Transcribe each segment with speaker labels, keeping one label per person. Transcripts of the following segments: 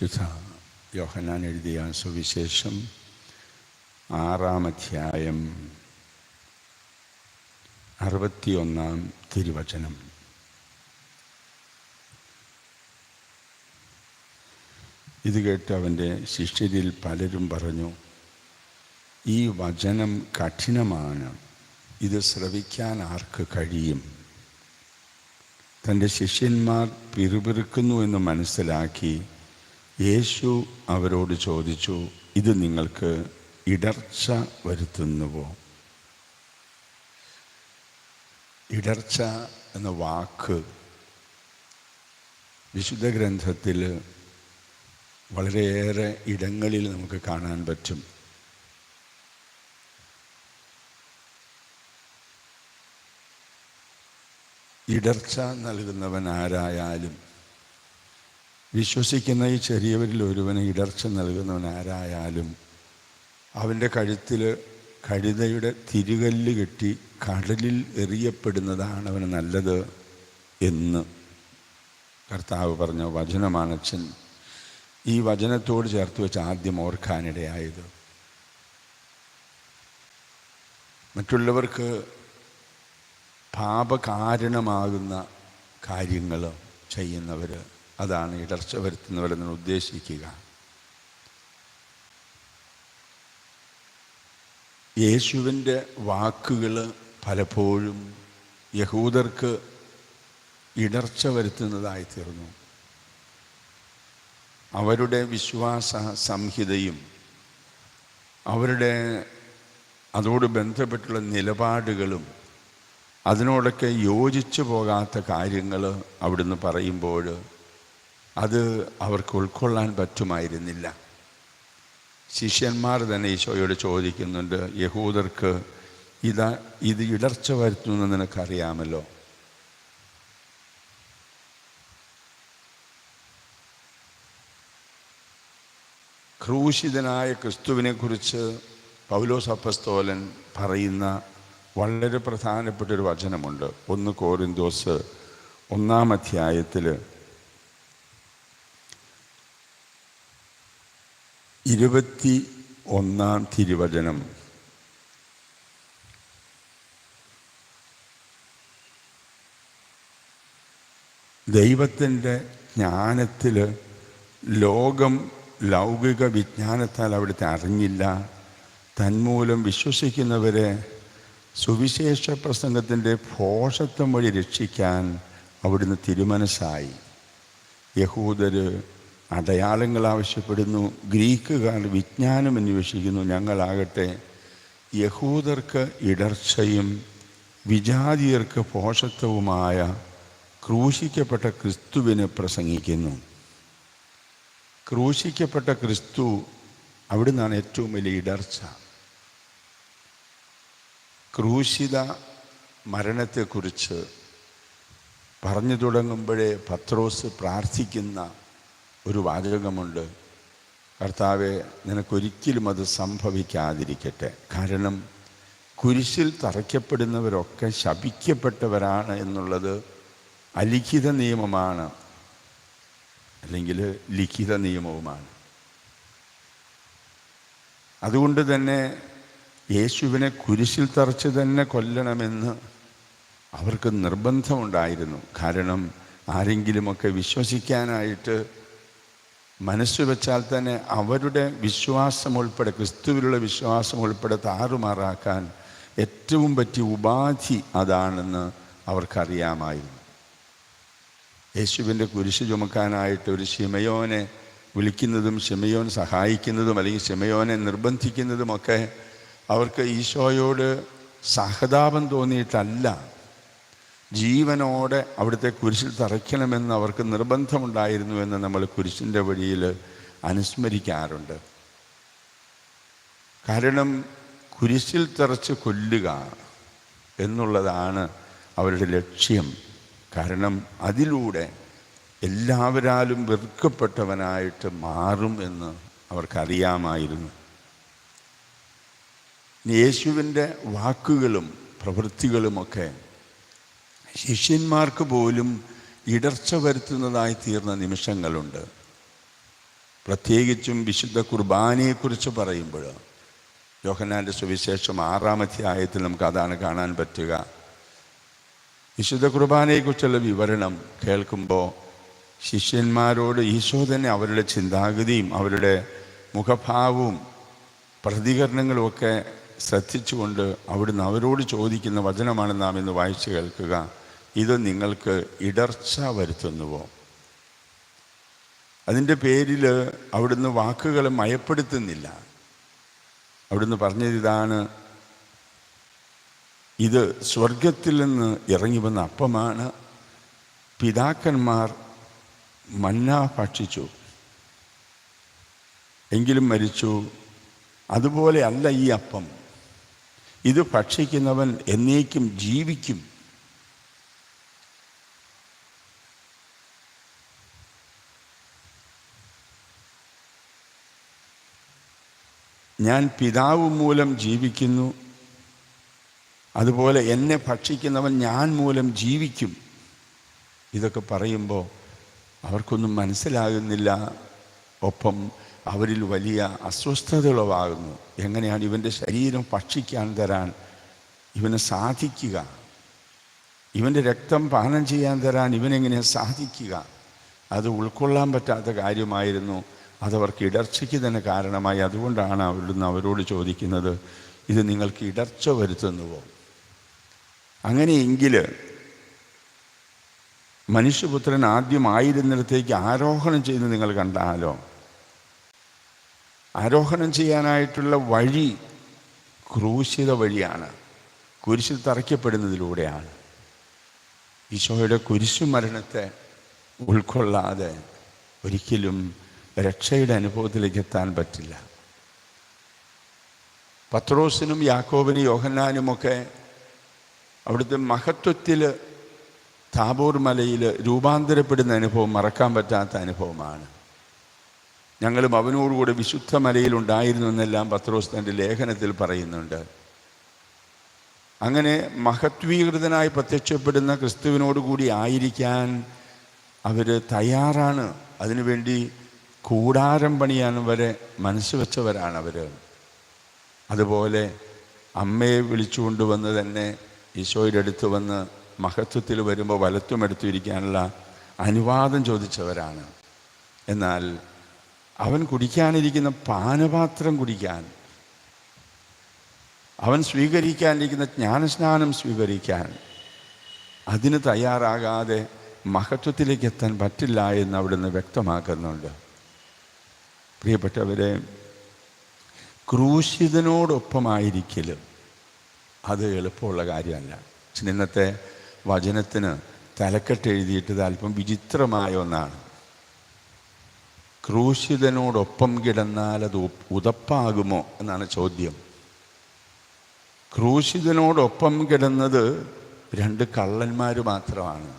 Speaker 1: വിശുദ്ധ യോഹനാൻ എഴുതിയ സുവിശേഷം ആറാം അധ്യായം അറുപത്തിയൊന്നാം തിരുവചനം. ഇത് കേട്ട് അവന്റെ ശിഷ്യരിൽ പലരും പറഞ്ഞു ഈ വചനം കഠിനമാണ്. ഇത് ശ്രവിക്കാൻ ആർക്ക് കഴിയും? തന്റെ ശിഷ്യന്മാർ പിറുപിറുക്കുന്നു എന്ന് മനസ്സിലാക്കി യേശു അവരോട് ചോദിച്ചു ഇത് നിങ്ങൾക്ക് ഇടർച്ച വരുത്തുന്നുവോ? ഇടർച്ച എന്ന വാക്ക് വിശുദ്ധ ഗ്രന്ഥത്തിൽ വളരെയേറെ ഇടങ്ങളിൽ നമുക്ക് കാണാൻ പറ്റും. ഇടർച്ച നൽകുന്നവൻ ആരായാലും വിശ്വസിക്കുന്ന ഈ ചെറിയവരിൽ ഒരുവന് ഇടർച്ച നൽകുന്നവൻ ആരായാലും അവന്റെ കഴുത്തിൽ കഴുതയുടെ തിരുകല്ല് കെട്ടി കടലിൽ എറിയപ്പെടുന്നതാണ് അവന് നല്ലത് എന്ന് കർത്താവ് പറഞ്ഞ വചനമാണച്ഛൻ ഈ വചനത്തോട് ചേർത്ത് വെച്ച് ആദ്യം ഓർക്കാനിടയായത്. മറ്റുള്ളവർക്ക് പാപകാരണമാകുന്ന കാര്യങ്ങൾ ചെയ്യുന്നവർ അതാണ് ഇടർച്ച വരുത്തുന്നവരെന്ന് ഉദ്ദേശിക്കുക. യേശുവിന്റെ വാക്കുകൾ പലപ്പോഴും യഹൂദർക്ക് ഇടർച്ച വരുത്തുന്നതായി തീർന്നു അവരുടെ വിശ്വാസ സംഹിതയും അവരുടെ അതോട് ബന്ധപ്പെട്ടുള്ള നിലപാടുകളും അതിനോടൊക്കെ യോജിച്ചു പോകാത്ത കാര്യങ്ങൾ അവിടുന്ന് പറയുമ്പോൾ അത് അവർക്ക് ഉൾക്കൊള്ളാൻ പറ്റുമായിരുന്നില്ല. ശിഷ്യന്മാർ തന്നെ ഈശോയോട് ചോദിക്കുന്നുണ്ട് യഹൂദർക്ക് ഇതാ ഇത് ഇടർച്ച വരുത്തുമെന്ന് നിനക്കറിയാമല്ലോ? ക്രൂശിതനായ ക്രിസ്തുവിനെക്കുറിച്ച് പൗലോസ് അപ്പസ്തോലൻ പറയുന്ന വളരെ പ്രധാനപ്പെട്ട ഒരു വചനമുണ്ട്. ഒന്ന് കോരിന്തോസ് ഒന്നാം അധ്യായത്തിൽ ഇരുപത്തി ഒന്നാം തിരുവചനം. ദൈവത്തിന്റെ ജ്ഞാനത്തിൽ ലോകം ലൗകിക വിജ്ഞാനത്താൽ അവിടുത്തെ അറിഞ്ഞില്ല. തന്മൂലം വിശ്വസിക്കുന്നവരെ സുവിശേഷ പ്രസംഗത്തിന്റെ ഭോഷത്വം വഴി രക്ഷിക്കാൻ അവിടുന്ന് തിരുമനസ്സായി. യഹൂദർ അടയാളങ്ങൾ ആവശ്യപ്പെടുന്നു ഗ്രീക്കുകാർ വിജ്ഞാനം അന്വേഷിക്കുന്നു ഞങ്ങളാകട്ടെ യഹൂദർക്ക് ഇടർച്ചയും വിജാതിയർക്ക് പോഷത്വവുമായ ക്രൂശിക്കപ്പെട്ട ക്രിസ്തുവിനെ പ്രസംഗിക്കുന്നു. ക്രൂശിക്കപ്പെട്ട ക്രിസ്തു അവിടുന്നാണ് ഏറ്റവും വലിയ ഇടർച്ച. ക്രൂശിത മരണത്തെക്കുറിച്ച് പറഞ്ഞു തുടങ്ങുമ്പോഴേ പത്രോസ് പ്രാർത്ഥിക്കുന്ന ഒരു വാചകമുണ്ട്. കർത്താവെ നിനക്കൊരിക്കലും അത് സംഭവിക്കാതിരിക്കട്ടെ. കാരണം കുരിശിൽ തറയ്ക്കപ്പെടുന്നവരൊക്കെ ശപിക്കപ്പെട്ടവരാണ് എന്നുള്ളത് അലിഖിത നിയമമാണ്. അല്ലെങ്കിൽ ലിഖിത നിയമവുമാണ്. അതുകൊണ്ട് തന്നെ യേശുവിനെ കുരിശിൽ തറച്ച് തന്നെ കൊല്ലണമെന്ന് അവർക്ക് നിർബന്ധമുണ്ടായിരുന്നു. കാരണം ആരെങ്കിലുമൊക്കെ വിശ്വസിക്കാനായിട്ട് മനസ്സ് വെച്ചാൽ തന്നെ അവരുടെ വിശ്വാസം ഉൾപ്പെടെ ക്രിസ്തുവിലുള്ള വിശ്വാസം ഉൾപ്പെടെ താറുമാറാക്കാൻ ഏറ്റവും പറ്റിയ ഉപാധി അതാണെന്ന് അവർക്കറിയാമായിരുന്നു. യേശുവിന്റെ കുരിശ് ചുമക്കാനായിട്ട് ഒരു ശിമയോനെ വിളിക്കുന്നതും ശിമയോൻ സഹായിക്കുന്നതും അല്ലെങ്കിൽ ശിമയോനെ നിർബന്ധിക്കുന്നതുമൊക്കെ അവർക്ക് ഈശോയോട് സഹതാപം തോന്നിയിട്ടല്ല. ജീവനോടെ അവിടുത്തെ കുരിശിൽ തറയ്ക്കണമെന്ന് അവർക്ക് നിർബന്ധമുണ്ടായിരുന്നു എന്ന് നമ്മൾ കുരിശിന്റെ വഴിയിൽ അനുസ്മരിക്കാറുണ്ട്. കാരണം കുരിശിൽ തറച്ച് കൊല്ലുക എന്നുള്ളതാണ് അവരുടെ ലക്ഷ്യം. കാരണം അതിലൂടെ എല്ലാവരാലും വെറുക്കപ്പെട്ടവനായിട്ട് മാറും എന്ന് അവർക്കറിയാമായിരുന്നു. യേശുവിന്റെ വാക്കുകളും പ്രവൃത്തികളുമൊക്കെ ശിഷ്യന്മാർക്ക് പോലും ഇടർച്ച വരുത്തുന്നതായി തീർന്ന നിമിഷങ്ങളുണ്ട്. പ്രത്യേകിച്ചും വിശുദ്ധ കുർബാനയെക്കുറിച്ച് പറയുമ്പോൾ യോഹനാന്റെ സുവിശേഷം ആറാം അധ്യായത്തിൽ നമുക്ക് അതാണ് കാണാൻ പറ്റുക. വിശുദ്ധ കുർബാനയെക്കുറിച്ചുള്ള വിവരണം കേൾക്കുമ്പോൾ ശിഷ്യന്മാരോട് ഈശോ തന്നെ അവരുടെ ചിന്താഗതിയും അവരുടെ മുഖഭാവവും പ്രതികരണങ്ങളുമൊക്കെ ശ്രദ്ധിച്ചുകൊണ്ട് അവിടുന്ന് അവരോട് ചോദിക്കുന്ന വചനമാണ് നാം ഇന്ന് വായിച്ചു കേൾക്കുക. ഇത് നിങ്ങൾക്ക് ഇടർച്ച വരുത്തുന്നുവോ? അതിന്റെ പേരിൽ അവിടുന്ന് വാക്കുകൾ മയപ്പെടുത്തുന്നില്ല. അവിടുന്ന് പറഞ്ഞത് ഇതാണ് ഇത് സ്വർഗത്തിൽ നിന്ന് ഇറങ്ങി വന്ന അപ്പമാണ്. പിതാക്കന്മാർ മന്ന ഭക്ഷിച്ചു. എങ്കിലും മരിച്ചു. അതുപോലെ അല്ല ഈ അപ്പം. ഇത് ഭക്ഷിക്കുന്നവൻ എന്നേക്കും ജീവിക്കും. ഞാൻ പിതാവ് മൂലം ജീവിക്കുന്നു. അതുപോലെ എന്നെ ഭക്ഷിക്കുന്നവൻ ഞാൻ മൂലം ജീവിക്കും. ഇതൊക്കെ പറയുമ്പോൾ അവർക്കൊന്നും മനസ്സിലാകുന്നില്ല. ഒപ്പം അവരിൽ വലിയ അസ്വസ്ഥതകളുമാകുന്നു. എങ്ങനെയാണ് ഇവന്റെ ശരീരം ഭക്ഷിക്കാൻ തരാൻ ഇവന് സാധിക്കുക? ഇവന്റെ രക്തം പാനം ചെയ്യാൻ തരാൻ ഇവനെങ്ങനെ സാധിക്കുക? അത് ഉൾക്കൊള്ളാൻ പറ്റാത്ത കാര്യമായിരുന്നു. അതവർക്ക് ഇടർച്ചയ്ക്ക് തന്നെ കാരണമായി. അതുകൊണ്ടാണ് അവിടുന്ന് അവരോട് ചോദിക്കുന്നത് ഇത് നിങ്ങൾക്ക് ഇടർച്ച വരുത്തുന്നുവോ? അങ്ങനെയെങ്കിൽ മനുഷ്യപുത്രൻ ആദ്യമായിരുന്നിടത്തേക്ക് ആരോഹണം ചെയ്യുന്നത് നിങ്ങൾ കണ്ടാലോ? ആരോഹണം ചെയ്യാനായിട്ടുള്ള വഴി ക്രൂശിത വഴിയാണ്. കുരിശിൽ തറയ്ക്കപ്പെടുന്നതിലൂടെയാണ്. ഈശോയുടെ കുരിശു മരണത്തെ ഉൾക്കൊള്ളാതെ ഒരിക്കലും രക്ഷയുടെ അനുഭവത്തിലേക്ക് എത്താൻ പറ്റില്ല. പത്രോസിനും യാക്കോബിനും യോഹന്നാനുമൊക്കെ അവിടുത്തെ മഹത്വത്തിൽ താബൂർ മലയിൽ രൂപാന്തരപ്പെടുന്ന അനുഭവം മറക്കാൻ പറ്റാത്ത അനുഭവമാണ്. ഞങ്ങളും അവനോടുകൂടെ വിശുദ്ധ മലയിൽ ഉണ്ടായിരുന്നു എന്നെല്ലാം പത്രോസ് തന്റെ ലേഖനത്തിൽ പറയുന്നുണ്ട്. അങ്ങനെ മഹത്വീകൃതനായി പ്രത്യക്ഷപ്പെടുന്ന ക്രിസ്തുവിനോട് കൂടി ആയിരിക്കാൻ അവർ തയ്യാറാണ്. അതിനുവേണ്ടി കൂടാരം പണിയാൻ വരെ മനസ്സ് വെച്ചവരാണ് അവർ അതുപോലെ അമ്മയെ വിളിച്ചുകൊണ്ടുവന്ന് തന്നെ ഈശോയുടെ അടുത്ത് വന്ന് മഹത്വത്തിൽ വരുമ്പോൾ വലത്തും എടുത്തിരിക്കാനുള്ള അനുവാദം ചോദിച്ചവരാണ്. എന്നാൽ അവൻ കുടിക്കാനിരിക്കുന്ന പാനപാത്രം കുടിക്കാൻ അവൻ സ്വീകരിക്കാനിരിക്കുന്ന ജ്ഞാനസ്നാനം സ്വീകരിക്കാൻ അതിന് തയ്യാറാകാതെ മഹത്വത്തിലേക്ക് എത്താൻ പറ്റില്ല എന്ന് അവിടുന്ന് വ്യക്തമാക്കുന്നുണ്ട്. പ്രിയപ്പെട്ടവരെ ക്രൂശിതനോടൊപ്പമായിരിക്കൽ അത് എളുപ്പമുള്ള കാര്യമല്ല. ഇന്നത്തെ വചനത്തിന് തലക്കെട്ട് എഴുതിയിട്ടത് അല്പം വിചിത്രമായ ഒന്നാണ്. ക്രൂശിതനോടൊപ്പം കിടന്നാൽ അത് ഉതപ്പാകുമോ എന്നാണ് ചോദ്യം. ക്രൂശിതനോടൊപ്പം കിടന്നത് രണ്ട് കള്ളന്മാർ മാത്രമാണ്.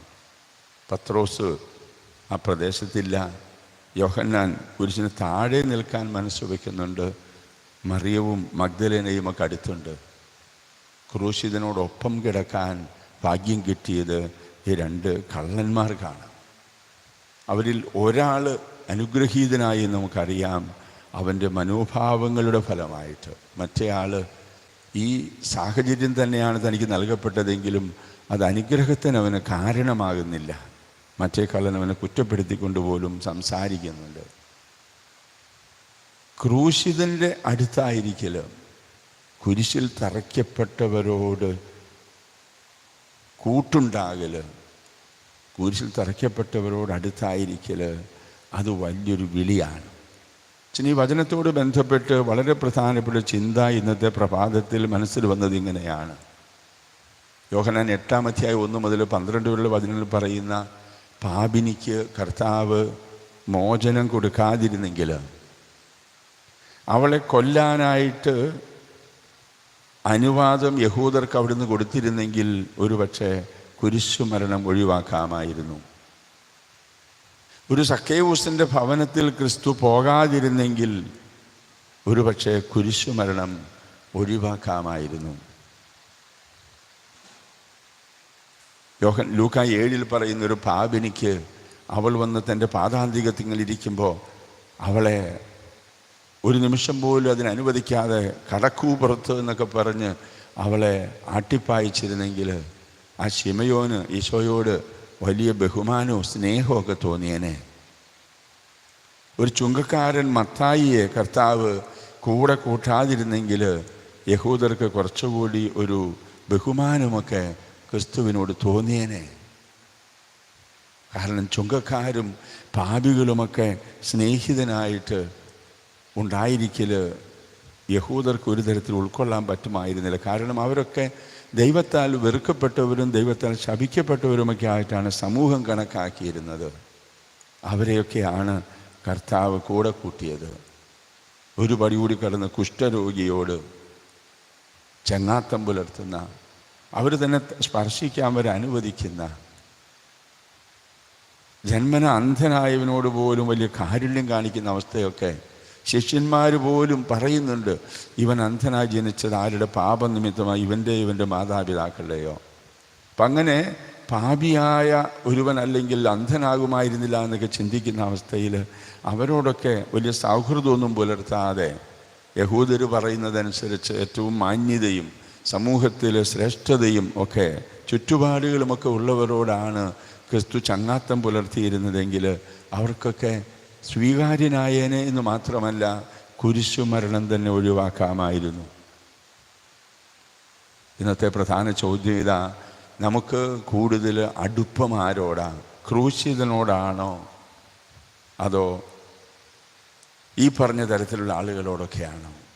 Speaker 1: പത്രോസ് ആ പ്രദേശത്തില്ല യോഹന്നാൻ കുരിശിന് താഴെ നിൽക്കാൻ മനസ്സ് വയ്ക്കുന്നുണ്ട്. മറിയവും മഗ്ദലേനയും ഒക്കെ അടുത്തുണ്ട്. ക്രൂശിതനോടൊപ്പം കിടക്കാൻ ഭാഗ്യം കിട്ടിയത് ഈ രണ്ട് കള്ളന്മാർക്കാണ് അവരിൽ ഒരാൾ അനുഗ്രഹീതനായി നമുക്കറിയാം. അവന്റെ മനോഭാവങ്ങളുടെ ഫലമായിട്ട്. മറ്റേയാൾ ഈ സാഹചര്യം തന്നെയാണ് തനിക്ക് നൽകപ്പെട്ടതെങ്കിലും അത് അനുഗ്രഹത്തിന് അവന് കാരണമാകുന്നില്ല. മറ്റേ കള്ളൻ അവനെ കുറ്റപ്പെടുത്തിക്കൊണ്ട് പോലും സംസാരിക്കുന്നുണ്ട്. ക്രൂശിതന്റെ അടുത്തായിരിക്കൽ കുരിശിൽ തറയ്ക്കപ്പെട്ടവരോട് കൂട്ടുണ്ടാകൽ കുരിശിൽ തറയ്ക്കപ്പെട്ടവരോട് അടുത്തായിരിക്കൽ അത് വലിയൊരു വിളിയാണ്. ഈ വചനത്തോട് ബന്ധപ്പെട്ട് വളരെ പ്രധാനപ്പെട്ട ചിന്ത ഇന്നത്തെ പ്രഭാതത്തിൽ മനസ്സിൽ വന്നത് ഇങ്ങനെയാണ്. യോഹനാൻ എട്ടാം അധ്യായം ഒന്ന് മുതൽ പന്ത്രണ്ട് വരെയുള്ള വചനങ്ങൾ പറയുന്ന പാപിനിക്ക് കർത്താവ് മോചനം കൊടുക്കാതിരുന്നെങ്കിൽ അവളെ കൊല്ലാനായിട്ട് അനുവാദം യഹൂദർക്ക് അവിടുന്ന് കൊടുത്തിരുന്നെങ്കിൽ ഒരുപക്ഷെ കുരിശുമരണം ഒഴിവാക്കാമായിരുന്നു. ഒരു സക്കേവൂസിന്റെ ഭവനത്തിൽ ക്രിസ്തു പോകാതിരുന്നെങ്കിൽ ഒരുപക്ഷെ കുരിശുമരണം ഒഴിവാക്കാമായിരുന്നു. യോഹൻ ലൂക്ക ഏഴിൽ പറയുന്ന ഒരു പാപിനിക്ക് അവൾ വന്ന് തന്റെ പാതാന്തികത്തിങ്ങൾ ഇരിക്കുമ്പോൾ അവളെ ഒരു നിമിഷം പോലും അതിനനുവദിക്കാതെ കടക്കൂ പുറത്ത് എന്നൊക്കെ പറഞ്ഞ് അവളെ ആട്ടിപ്പായിച്ചിരുന്നെങ്കിൽ ആ ശിമയോന് ഈശോയോട് വലിയ ബഹുമാനവും സ്നേഹവും ഒക്കെ തോന്നിയേനെ. ഒരു ചുങ്കക്കാരൻ മത്തായിയെ കർത്താവ് കൂടെ കൂട്ടാതിരുന്നെങ്കിൽ യഹൂദർക്ക് കുറച്ചുകൂടി ഒരു ബഹുമാനമൊക്കെ ക്രിസ്തുവിനോട് തോന്നിയേനെ. കാരണം ചുങ്കക്കാരും പാപികളുമൊക്കെ സ്നേഹിതനായിട്ട് ഉണ്ടായിരിക്കൽ യഹൂദർക്ക് ഒരു തരത്തിൽ ഉൾക്കൊള്ളാൻ പറ്റുമായിരുന്നില്ല. കാരണം അവരൊക്കെ ദൈവത്താൽ വെറുക്കപ്പെട്ടവരും ദൈവത്താൽ ശപിക്കപ്പെട്ടവരുമൊക്കെ ആയിട്ടാണ് സമൂഹം കണക്കാക്കിയിരുന്നത്. അവരെയൊക്കെയാണ് കർത്താവ് കൂടെ കൂട്ടിയത്. ഒരു പടി കൂടി കടന്ന് കുഷ്ഠരോഗിയോട് ചങ്ങാത്തം പുലർത്തുന്ന അവർ തന്നെ സ്പർശിക്കാൻ വരെ അനുവദിക്കുന്ന ജന്മന അന്ധനായവനോട് പോലും വലിയ കാരുണ്യം കാണിക്കുന്ന അവസ്ഥയൊക്കെ ശിഷ്യന്മാർ പോലും പറയുന്നുണ്ട്. ഇവൻ അന്ധനായി ജനിച്ചത് ആരുടെ പാപനിമിത്തമായി ഇവന്റെ ഇവന്റെ മാതാപിതാക്കളുടെയോ? അപ്പം അങ്ങനെ പാപിയായ ഒരുവൻ അല്ലെങ്കിൽ അന്ധനാകുമായിരുന്നില്ല എന്നൊക്കെ ചിന്തിക്കുന്ന അവസ്ഥയിൽ അവരോടൊക്കെ വലിയ സൗഹൃദമൊന്നും പുലർത്താതെ യഹൂദർ പറയുന്നതനുസരിച്ച് ഏറ്റവും മാന്യതയും സമൂഹത്തിൽ ശ്രേഷ്ഠതയും ഒക്കെ ചുറ്റുപാടുകളുമൊക്കെ ഉള്ളവരോടാണ് ക്രിസ്തു ചങ്ങാത്തം പുലർത്തിയിരുന്നതെങ്കിൽ അവർക്കൊക്കെ സ്വീകാര്യനായേനെ എന്ന് മാത്രമല്ല കുരിശുമരണം തന്നെ ഒഴിവാക്കാമായിരുന്നു. ഇന്നത്തെ പ്രധാന ചോദ്യം ഇതാ നമുക്ക് കൂടുതൽ അടുപ്പം ആരോടാ? ക്രൂശിതനോടാണോ? അതോ ഈ പറഞ്ഞ തരത്തിലുള്ള ആളുകളോടൊക്കെയാണോ?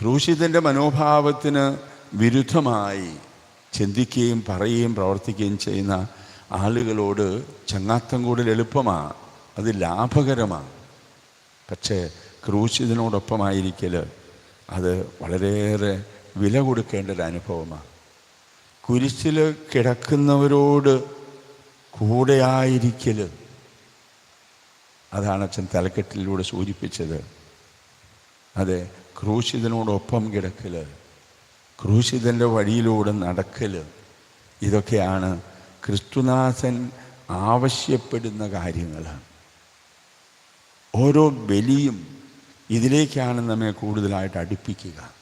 Speaker 1: ക്രൂശിതന്റെ മനോഭാവത്തിന് വിരുദ്ധമായി ചിന്തിക്കുകയും പറയുകയും പ്രവർത്തിക്കുകയും ചെയ്യുന്ന ആളുകളോട് ചങ്ങാത്തം കൂടുതൽ എളുപ്പമാണ്. അത് ലാഭകരമാണ്. പക്ഷേ ക്രൂശിതനോടൊപ്പമായിരിക്കൽ അത് വളരെയേറെ വില കൊടുക്കേണ്ട ഒരു അനുഭവമാണ്. കുരിശിൽ കിടക്കുന്നവരോട് കൂടെയായിരിക്കൽ അതാണ് അച്ഛൻ തലക്കെട്ടിലൂടെ സൂചിപ്പിച്ചത്. അതെ ക്രൂശിതനോടൊപ്പം കിടക്കൽ ക്രൂശിതന്റെ വഴിയിലൂടെ നടക്കൽ ഇതൊക്കെയാണ് ക്രിസ്തുനാഥൻ ആവശ്യപ്പെടുന്ന കാര്യങ്ങൾ ഓരോ ബലിയും ഇതിലേക്കാണ് നമ്മെ കൂടുതലായിട്ട് അടുപ്പിക്കുക.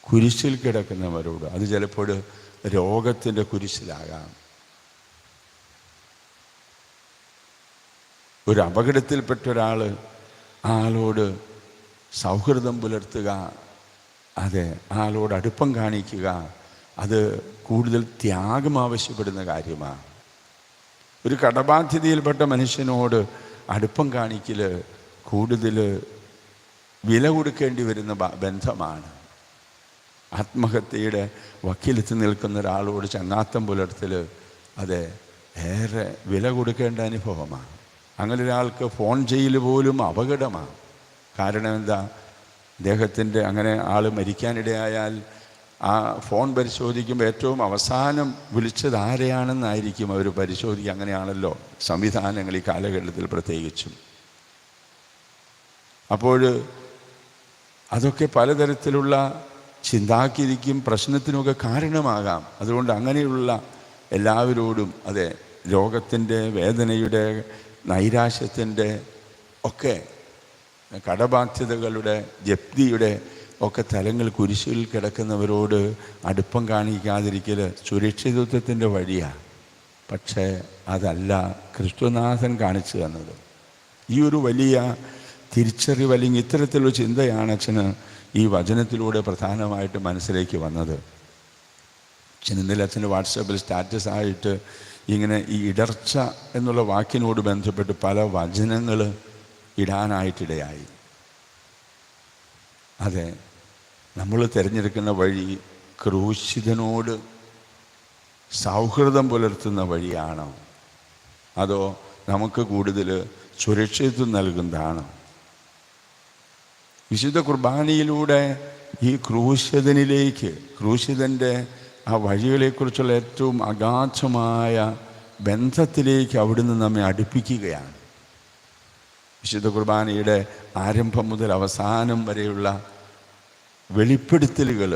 Speaker 1: കുരിശിൽ കിടക്കുന്നവരോട് അത് ചിലപ്പോൾ രോഗത്തിന്റെ കുരിശിലാകാം. ഒരു അപകടത്തിൽപ്പെട്ട ഒരാൾ ആളോട് സൗഹൃദം പുലർത്തുക അതെ ആളോട് അടുപ്പം കാണിക്കുക അത് കൂടുതൽ ത്യാഗം ആവശ്യപ്പെടുന്ന കാര്യമാണ്. ഒരു കടബാധ്യതയിൽപ്പെട്ട മനുഷ്യനോട് അടുപ്പം കാണിക്കൽ കൂടുതൽ വില കൊടുക്കേണ്ടി വരുന്ന ബന്ധമാണ്. ആത്മഹത്യയുടെ വക്കീലെത്തി നിൽക്കുന്ന ഒരാളോട് ചങ്ങാത്തം പുലർത്തൽ അത് ഏറെ വില കൊടുക്കേണ്ട അനുഭവമാണ്. അങ്ങനെ ഒരാൾക്ക് ഫോൺ ചെയ്യൽ പോലും അപകടമാണ്. കാരണം എന്താ? അദ്ദേഹത്തിന്റെ അങ്ങനെ ആൾ മരിക്കാനിടയായാൽ ആ ഫോൺ പരിശോധിക്കുമ്പോൾ ഏറ്റവും അവസാനം വിളിച്ചത് ആരെയാണെന്നായിരിക്കും അവർ പരിശോധിക്കുക. അങ്ങനെയാണല്ലോ സംവിധാനങ്ങൾ ഈ കാലഘട്ടത്തിൽ പ്രത്യേകിച്ചും. അപ്പോൾ അതൊക്കെ പലതരത്തിലുള്ള ചിന്താക്കിരിക്കും പ്രശ്നത്തിനുമൊക്കെ കാരണമാകാം. അതുകൊണ്ട് അങ്ങനെയുള്ള എല്ലാവരോടും അതെ രോഗത്തിന്റെ വേദനയുടെ നൈരാശ്യത്തിന്റെ ഒക്കെ കടബാധ്യതകളുടെ ജപ്തിയുടെ ഒക്കെ തലങ്ങൾ കുരിശിൽ കിടക്കുന്നവരോട് അടുപ്പം കാണിക്കാതിരിക്കൽ സുരക്ഷിതത്വത്തിന്റെ വഴിയാണ് പക്ഷേ അതല്ല ക്രിസ്തുനാഥൻ കാണിച്ചു തന്നത്. ഈ ഒരു വലിയ തിരിച്ചറിവ് അല്ലെങ്കിൽ ഇത്തരത്തിലുള്ള ചിന്തയാണ് അച്ഛന് ഈ വചനത്തിലൂടെ പ്രധാനമായിട്ട് മനസ്സിലേക്ക് വന്നത്. അച്ഛൻ ഇന്നലെ അച്ഛന്റെ വാട്സാപ്പിൽ സ്റ്റാറ്റസ് ആയിട്ട് ഇങ്ങനെ ഈ ഇടർച്ച എന്നുള്ള വാക്കിനോട് ബന്ധപ്പെട്ട് പല വചനങ്ങൾ ഇടാനായിട്ടിടയായി. അതെ നമ്മൾ തിരഞ്ഞെടുക്കുന്ന വഴി ക്രൂശിതനോട് സൗഹൃദം പുലർത്തുന്ന വഴിയാണോ? അതോ നമുക്ക് കൂടുതൽ സുരക്ഷിതത്വം നൽകുന്നതാണോ? വിശുദ്ധ കുർബാനയിലൂടെ ഈ ക്രൂശിതനിലേക്ക് ക്രൂശിതന്റെ ആ വഴികളെക്കുറിച്ചുള്ള ഏറ്റവും അഗാധമായ ബന്ധത്തിലേക്ക് അവിടുന്ന് നമ്മെ അടുപ്പിക്കുകയാണ്. വിശുദ്ധ കുർബാനയുടെ ആരംഭം മുതൽ അവസാനം വരെയുള്ള വെളിപ്പെടുത്തലുകൾ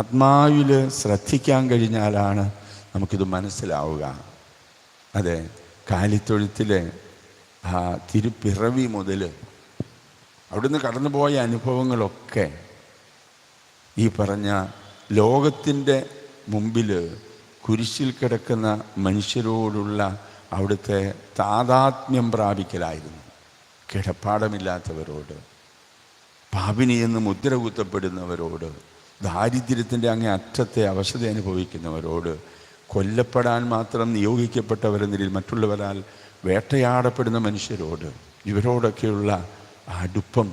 Speaker 1: ആത്മാവിൽ ശ്രദ്ധിക്കാൻ കഴിഞ്ഞാലാണ് നമുക്കിത് മനസ്സിലാവുക. അതെ കാലിത്തൊഴുത്തിലെ ആ തിരുപ്പിറവി മുതൽ അവിടുന്ന് കടന്നുപോയ അനുഭവങ്ങളൊക്കെ ഈ പറഞ്ഞ ലോകത്തിന്റെ മുമ്പിൽ കുരിശിൽ കിടക്കുന്ന മനുഷ്യരോടുള്ള അവിടുത്തെ താതാത്മ്യം പ്രാപിക്കലായിരുന്നു. കിടപ്പാടമില്ലാത്തവരോട് പാപിനി എന്ന് മുദ്ര കുത്തപ്പെടുന്നവരോട് ദാരിദ്ര്യത്തിന്റെ അങ്ങേ അറ്റത്തെ അവശത അനുഭവിക്കുന്നവരോട് കൊല്ലപ്പെടാൻ മാത്രം നിയോഗിക്കപ്പെട്ടവരെന്നതിൽ മറ്റുള്ളവരാൽ വേട്ടയാടപ്പെടുന്ന മനുഷ്യരോട് ഇവരോടൊക്കെയുള്ള അടുപ്പം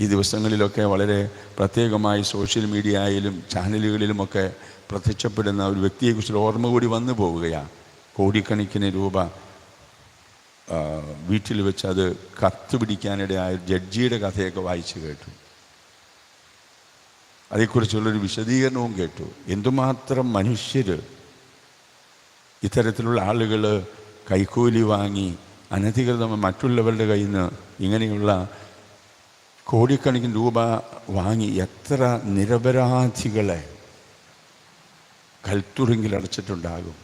Speaker 1: ഈ ദിവസങ്ങളിലൊക്കെ വളരെ പ്രത്യേകമായി സോഷ്യൽ മീഡിയയിലും ചാനലുകളിലുമൊക്കെ പ്രത്യക്ഷപ്പെടുന്ന ഒരു വ്യക്തിയെക്കുറിച്ചൊരു ഓർമ്മ കൂടി വന്നു പോവുകയാണ്. കോടിക്കണക്കിന് രൂപ വീട്ടിൽ വെച്ച് അത് കത്ത് പിടിക്കാനിടയായ ജഡ്ജിയുടെ കഥയൊക്കെ വായിച്ചു കേട്ടു. അതേക്കുറിച്ചുള്ളൊരു വിശദീകരണവും കേട്ടു. എന്തുമാത്രം മനുഷ്യർ ഇത്തരത്തിലുള്ള ആളുകൾ കൈക്കൂലി വാങ്ങി അനധികൃതമായി മറ്റുള്ളവരുടെ കയ്യിൽ നിന്ന് ഇങ്ങനെയുള്ള കോടിക്കണക്കിന് രൂപ വാങ്ങി എത്ര നിരപരാധികളെ കൽത്തുറുങ്കിലടച്ചിട്ടുണ്ടാകും.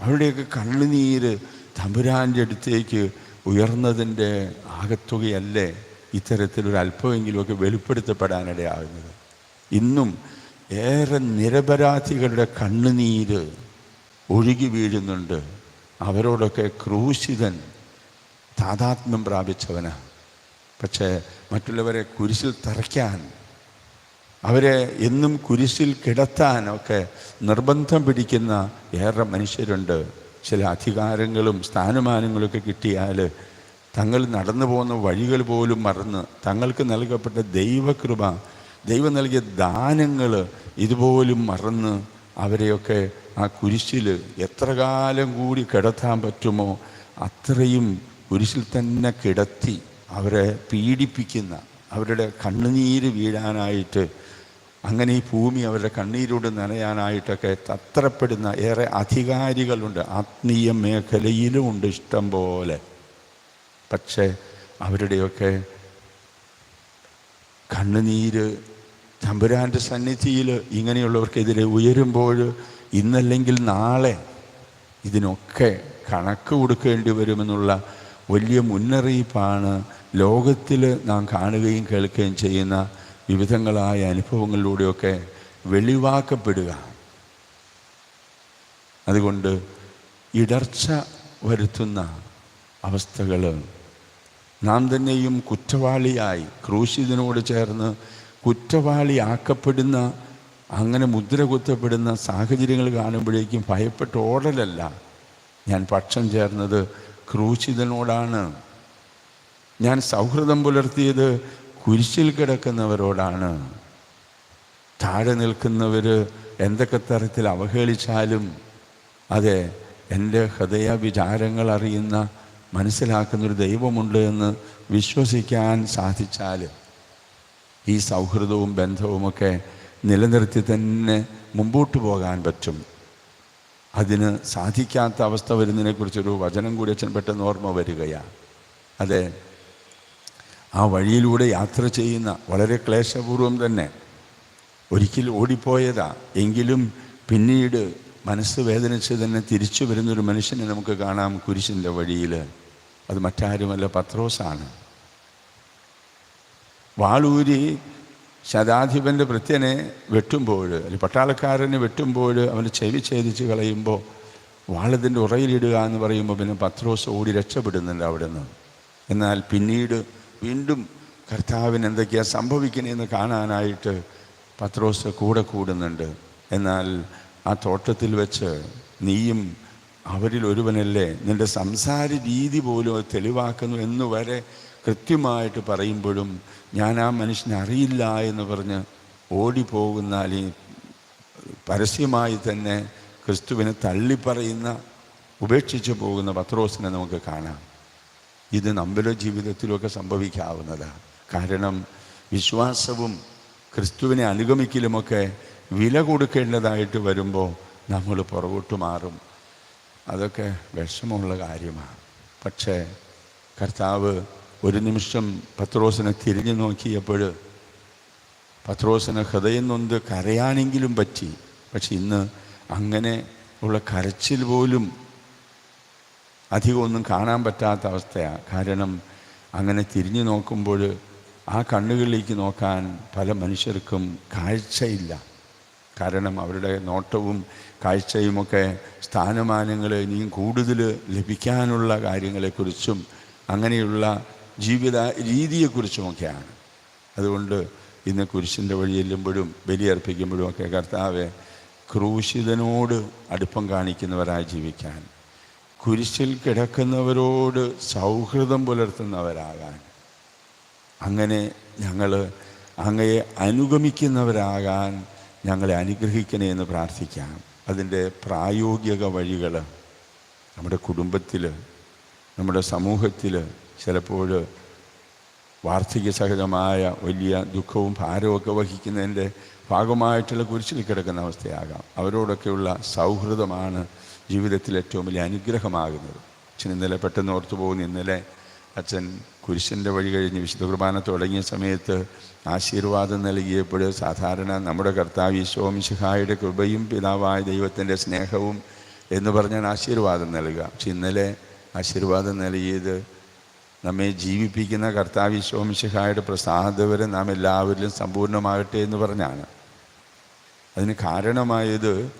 Speaker 1: അവരുടെയൊക്കെ കണ്ണുനീര് തമ്പുരാന്റെ അടുത്തേക്ക് ഉയർന്നതിന്റെ ആകത്തുകയല്ലേ ഇത്തരത്തിലൊരു അല്പമെങ്കിലുമൊക്കെ വെളിപ്പെടുത്തപ്പെടാനിടയാകുന്നത്. ഇന്നും ഏറെ നിരപരാധികളുടെ കണ്ണുനീര് ഒഴുകി വീഴുന്നുണ്ട്. അവരോടൊക്കെ ക്രൂശിതൻ താതാത്മ്യം പ്രാപിച്ചവനാണ് പക്ഷേ മറ്റുള്ളവരെ കുരിശിൽ തറയ്ക്കാൻ അവരെ എന്നും കുരിശിൽ കിടത്താനൊക്കെ നിർബന്ധം പിടിക്കുന്ന ഏറെ മനുഷ്യരുണ്ട്. ചില അധികാരങ്ങളും സ്ഥാനമാനങ്ങളൊക്കെ കിട്ടിയാൽ തങ്ങൾ നടന്നു പോകുന്ന വഴികൾ പോലും മറന്ന് തങ്ങൾക്ക് നൽകപ്പെട്ട ദൈവകൃപ ദൈവം നൽകിയ ദാനങ്ങൾ ഇതുപോലും മറന്ന് അവരെയൊക്കെ ആ കുരിശിൽ എത്ര കാലം കൂടി കിടത്താൻ പറ്റുമോ അത്രയും കുരിശിൽ തന്നെ കിടത്തി അവരെ പീഡിപ്പിക്കുന്ന അവരുടെ കണ്ണുനീര് വീഴാനായിട്ട് അങ്ങനെ ഈ ഭൂമി അവരുടെ കണ്ണീരോട് നനയാനായിട്ടൊക്കെ തത്രപ്പെടുന്ന ഏറെ അധികാരികളുണ്ട്. ആത്മീയ മേഖലയിലും ഉണ്ട് ഇഷ്ടം പോലെ. പക്ഷേ അവരുടെയൊക്കെ കണ്ണുനീര് തമ്പുരാന്റെ സന്നിധിയിൽ ഇങ്ങനെയുള്ളവർക്കെതിരെ ഉയരുമ്പോൾ ഇന്നല്ലെങ്കിൽ നാളെ ഇതിനൊക്കെ കണക്ക് കൊടുക്കേണ്ടി വരുമെന്നുള്ള വലിയ മുന്നറിയിപ്പാണ് ലോകത്തിൽ നാം കാണുകയും കേൾക്കുകയും ചെയ്യുന്ന വിവിധങ്ങളായ അനുഭവങ്ങളിലൂടെയൊക്കെ വെളിവാക്കപ്പെടുക. അതുകൊണ്ട് ഇടർച്ച വരുത്തുന്ന അവസ്ഥകൾ നാം തന്നെയും കുറ്റവാളിയായി ക്രൂശിതനോട് ചേർന്ന് കുറ്റവാളി ആക്കപ്പെടുന്ന അങ്ങനെ മുദ്ര കുത്തപ്പെടുന്ന സാഹചര്യങ്ങൾ കാണുമ്പോഴേക്കും ഭയപ്പെട്ട ഓടലല്ല. ഞാൻ പക്ഷം ചേർന്നത് ക്രൂശിതനോടാണ്. ഞാൻ സൗഹൃദം പുലർത്തിയത് കുരിശിൽ കിടക്കുന്നവരോടാണ് താഴെ നിൽക്കുന്നവർ എന്തൊക്കെ തരത്തിൽ അവഹേളിച്ചാലും അതെ എന്റെ ഹൃദയ വിചാരങ്ങൾ അറിയുന്ന മനസ്സിലാക്കുന്നൊരു ദൈവമുണ്ട് എന്ന് വിശ്വസിക്കാൻ സാധിച്ചാൽ ഈ സൗഹൃദവും ബന്ധവുമൊക്കെ നിലനിർത്തി തന്നെ മുമ്പോട്ട് പോകാൻ പറ്റും. അതിന് സാധിക്കാത്ത അവസ്ഥ വരുന്നതിനെക്കുറിച്ചൊരു വചനം കൂടി അച്ഛൻ പെട്ടെന്ന് ഓർമ്മ വരികയാണ് അതെ ആ വഴിയിലൂടെ യാത്ര ചെയ്യുന്ന വളരെ ക്ലേശപൂർവം തന്നെ. ഒരിക്കൽ ഓടിപ്പോയതാ. എങ്കിലും പിന്നീട് മനസ്സ് വേദനിച്ച് തന്നെ തിരിച്ചു വരുന്നൊരു മനുഷ്യനെ നമുക്ക് കാണാം കുരിശിന്റെ വഴിയിൽ അത് മറ്റാരുമല്ല പത്രോസാണ്. വാളൂരി ശതാധിപന്റെ വൃത്യനെ വെട്ടുമ്പോൾ അല്ലെങ്കിൽ പട്ടാളക്കാരനെ വെട്ടുമ്പോൾ അവന് ചെവി ഛേദിച്ച് കളയുമ്പോൾ വാളതിന്റെ ഉറയിലിടുക എന്ന് പറയുമ്പോൾ പിന്നെ പത്രോസ് ഓടി രക്ഷപ്പെടുന്നുണ്ട് അവിടെ നിന്ന് എന്നാൽ പിന്നീട് വീണ്ടും കർത്താവിന് എന്തൊക്കെയാണ് സംഭവിക്കണേന്ന് കാണാനായിട്ട് പത്രോസ് കൂടെ കൂടുന്നുണ്ട്. എന്നാൽ ആ തോട്ടത്തിൽ വെച്ച് നീയും അവരിൽ ഒരുവനല്ലേ? നിന്റെ സംസാര രീതി പോലും തെളിവാക്കുന്നു എന്ന് വരെ കൃത്യമായിട്ട് പറയുമ്പോഴും ഞാൻ ആ മനുഷ്യനെ അറിയില്ല എന്ന് പറഞ്ഞ് ഓടിപ്പോകുന്ന അല്ലെങ്കിൽ പരസ്യമായി തന്നെ ക്രിസ്തുവിനെ തള്ളിപ്പറയുന്ന ഉപേക്ഷിച്ച് പോകുന്ന പത്രോസിനെ നമുക്ക് കാണാം. ഇത് നമ്മുടെ ജീവിതത്തിലൊക്കെ സംഭവിക്കാവുന്നതാണ് കാരണം വിശ്വാസവും ക്രിസ്തുവിനെ അനുഗമിക്കലുമൊക്കെ വില കൊടുക്കേണ്ടതായിട്ട് വരുമ്പോൾ നമ്മൾ പുറകോട്ട് മാറും. അതൊക്കെ വിഷമമുള്ള കാര്യമാണ്. പക്ഷേ കർത്താവ് ഒരു നിമിഷം പത്രോസിനെ തിരിഞ്ഞു നോക്കിയപ്പോൾ പത്രോസിന് ഹൃദയം നൊന്ത് കരയാനെങ്കിലും പറ്റി. പക്ഷെ ഇന്ന് അങ്ങനെ ഉള്ള കരച്ചിൽ പോലും അധികമൊന്നും കാണാൻ പറ്റാത്ത അവസ്ഥയാണ് കാരണം അങ്ങനെ തിരിഞ്ഞു നോക്കുമ്പോൾ ആ കണ്ണുകളിലേക്ക് നോക്കാൻ പല മനുഷ്യർക്കും കാഴ്ചയില്ല. കാരണം അവരുടെ നോട്ടവും കാഴ്ചയുമൊക്കെ സ്ഥാനമാനങ്ങൾ ഇനിയും കൂടുതൽ ലഭിക്കാനുള്ള കാര്യങ്ങളെക്കുറിച്ചും അങ്ങനെയുള്ള ജീവിത രീതിയെക്കുറിച്ചുമൊക്കെയാണ്. അതുകൊണ്ട് ഇന്ന് കുരിശിന്റെ വഴി ചെല്ലുമ്പോഴും ബലിയർപ്പിക്കുമ്പോഴും ഒക്കെ കർത്താവെ ക്രൂശിതനോട് അടുപ്പം കാണിക്കുന്നവരായി ജീവിക്കാൻ കുരിശിൽ കിടക്കുന്നവരോട് സൗഹൃദം പുലർത്തുന്നവരാകാൻ. അങ്ങനെ ഞങ്ങൾ അങ്ങയെ അനുഗമിക്കുന്നവരാകാൻ ഞങ്ങളെ അനുഗ്രഹിക്കണേ എന്ന് പ്രാർത്ഥിക്കാം. അതിന്റെ പ്രായോഗിക വഴികൾ നമ്മുടെ കുടുംബത്തിൽ നമ്മുടെ സമൂഹത്തിൽ ചിലപ്പോൾ വാർദ്ധക്യ സഹജമായ വലിയ ദുഃഖവും ഭാരമൊക്കെ വഹിക്കുന്നതിന്റെ ഭാഗമായിട്ടുള്ള കുരിശിൽ കിടക്കുന്ന അവസ്ഥയാകാം. അവരോടൊക്കെയുള്ള സൗഹൃദമാണ് ജീവിതത്തിൽ ഏറ്റവും വലിയ അനുഗ്രഹമാകുന്നത്. അച്ഛൻ ഇന്നലെ പെട്ടെന്ന് ഓർത്തു പോകുന്നു ഇന്നലെ അച്ഛൻ കുരിശന്റെ വഴി കഴിഞ്ഞ് വിശുദ്ധ കുർബാന തുടങ്ങിയ സമയത്ത് ആശീർവാദം നൽകിയപ്പോൾ സാധാരണ നമ്മുടെ കർത്താവ് ഈശോമിശിഹായുടെ കൃപയും പിതാവായ ദൈവത്തിന്റെ സ്നേഹവും എന്ന് പറഞ്ഞാൽ ആശീർവാദം നൽകുക. പക്ഷെ ഇന്നലെ ആശീർവാദം നൽകിയത് നമ്മെ ജീവിപ്പിക്കുന്ന കർത്താവ് ഈശോമിശിഹായുടെ പ്രസാദവരെ നാം എല്ലാവരിലും സമ്പൂർണമാകട്ടെ എന്ന് പറഞ്ഞാണ്. അതിന് കാരണമായത്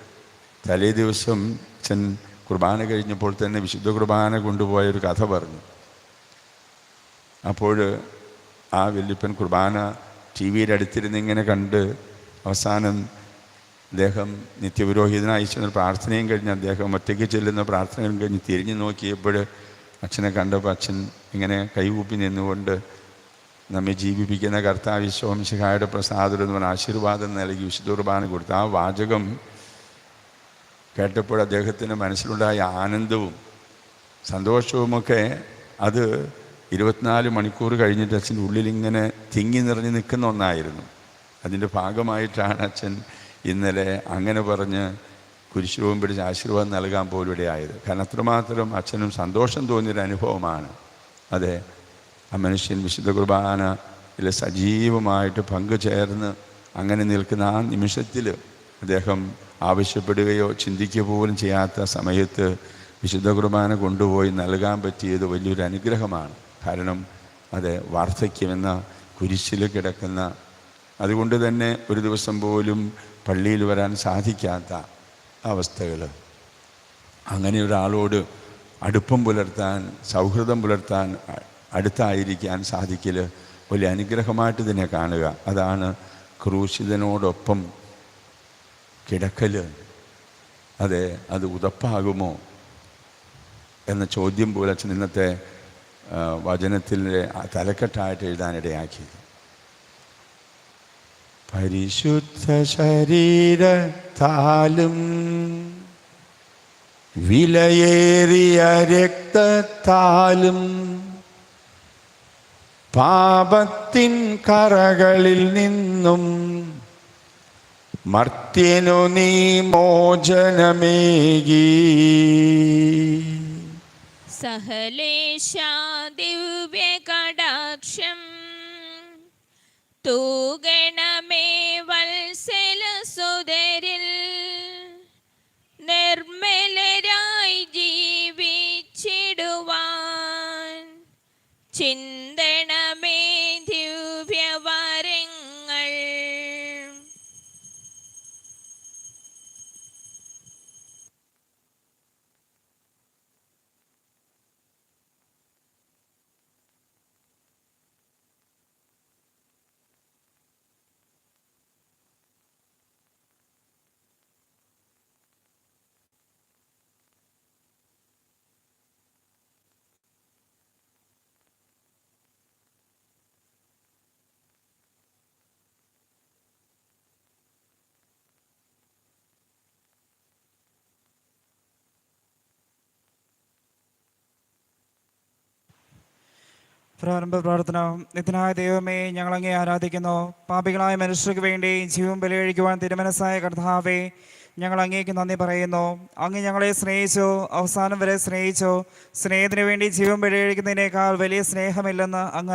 Speaker 1: തലേ ദിവസം അച്ഛൻ കുർബാന കഴിഞ്ഞപ്പോൾ തന്നെ വിശുദ്ധ കുർബാന കൊണ്ടുപോയ ഒരു കഥ പറഞ്ഞു. അപ്പോൾ ആ വല്യപ്പൻ കുർബാന ടി വിയുടെ അടുത്തിരുന്ന് ഇങ്ങനെ കണ്ട് അവസാനം അദ്ദേഹം നിത്യപുരോഹിതനായി ചെന്ന പ്രാർത്ഥനയും കഴിഞ്ഞ് അദ്ദേഹം ഒറ്റയ്ക്ക് ചെല്ലുന്ന പ്രാർത്ഥനയും കഴിഞ്ഞ് തിരിഞ്ഞു നോക്കിയപ്പോൾ അച്ഛനെ കണ്ടപ്പോൾ അച്ഛൻ ഇങ്ങനെ കൈകൂപ്പി നിന്നുകൊണ്ട് നമ്മെ ജീവിപ്പിക്കുന്ന കർത്താവ് ശോംശിഹായുടെ പ്രസാദം എന്ന് പറഞ്ഞ ആശീർവാദം നൽകി വിശുദ്ധ കുർബാന കൊടുത്തു. ആ വാചകം കേട്ടപ്പോൾ അദ്ദേഹത്തിന്റെ മനസ്സിലുണ്ടായ ആനന്ദവും സന്തോഷവുമൊക്കെ അത് ഇരുപത്തിനാല് മണിക്കൂർ കഴിഞ്ഞിട്ട് അച്ഛന്റെ ഉള്ളിൽ ഇങ്ങനെ തിങ്ങി നിറഞ്ഞ് നിൽക്കുന്ന ഒന്നായിരുന്നു. അതിന്റെ ഭാഗമായിട്ടാണ് അച്ഛൻ ഇന്നലെ അങ്ങനെ പറഞ്ഞ് കുരിശുവും പിടിച്ച് ആശീർവാദം നൽകാൻ പോലും ഇടയായത് കാരണം അത്രമാത്രം അച്ഛനും സന്തോഷം തോന്നിയൊരു അനുഭവമാണ്. അതെ ആ മനുഷ്യൻ വിശുദ്ധ കുർബാനയിൽ സജീവമായിട്ട് പങ്കുചേർന്ന് അങ്ങനെ നിൽക്കുന്ന ആ നിമിഷത്തിൽ അദ്ദേഹം ആവശ്യപ്പെടുകയോ ചിന്തിക്കുക പോലും ചെയ്യാത്ത സമയത്ത് വിശുദ്ധ കുർബാന കൊണ്ടുപോയി നൽകാൻ പറ്റിയത് വലിയൊരു അനുഗ്രഹമാണ്. കാരണം അത് വാർദ്ധക്യമെന്ന കുരിശിൽ കിടക്കുന്ന അതുകൊണ്ട് തന്നെ ഒരു ദിവസം പോലും പള്ളിയിൽ വരാൻ സാധിക്കാത്ത അവസ്ഥകൾ. അങ്ങനെ ഒരാളോട് അടുപ്പം പുലർത്താൻ സൗഹൃദം പുലർത്താൻ അടുത്തായിരിക്കാൻ സാധിക്കൽ വലിയ അനുഗ്രഹമായിട്ട് തന്നെ കാണുക. അതാണ് ക്രൂശിതനോടൊപ്പം കിടക്കൽ അതെ അത് ഉതപ്പാകുമോ എന്ന ചോദ്യം പോലെ അച്ഛൻ ഇന്നത്തെ വചനത്തിന്റെ തലക്കെട്ടായിട്ട് എഴുതാനിടയാക്കിയത്. പരിശുദ്ധ ശരീരത്താലും വിലയേറിയ രക്തത്താലും പാപത്തിൻ കറകളിൽ നിന്നും മർത്യനു നീ മോചനമേകി.
Speaker 2: സഹലേശാ ദിവ്യ കടാക്ഷം തൂഗണമേ വത്സല സുതരിൽ നിർമ്മലരായി ജീവിച്ചിടുവാൻ ചിന്തണമേ
Speaker 3: പ്രാരംഭ പ്രാർത്ഥന നിത്യനായ ദൈവമേ ഞങ്ങൾ അങ്ങേ ആരാധിക്കുന്നു. പാപികളായ മനുഷ്യർക്ക് വേണ്ടി ജീവൻ ബലികഴിക്കുവാൻ തിരുമനസ്സായ കർത്താവേ ഞങ്ങൾ അങ്ങേക്ക് നന്ദി പറയുന്നു. അങ്ങ് ഞങ്ങളെ സ്നേഹിച്ചു അവസാനം വരെ സ്നേഹിച്ചു. സ്നേഹത്തിന് വേണ്ടി ജീവൻ ബലികഴിക്കുന്നതിനേക്കാൾ വലിയ സ്നേഹമില്ലെന്ന് അങ്ങ്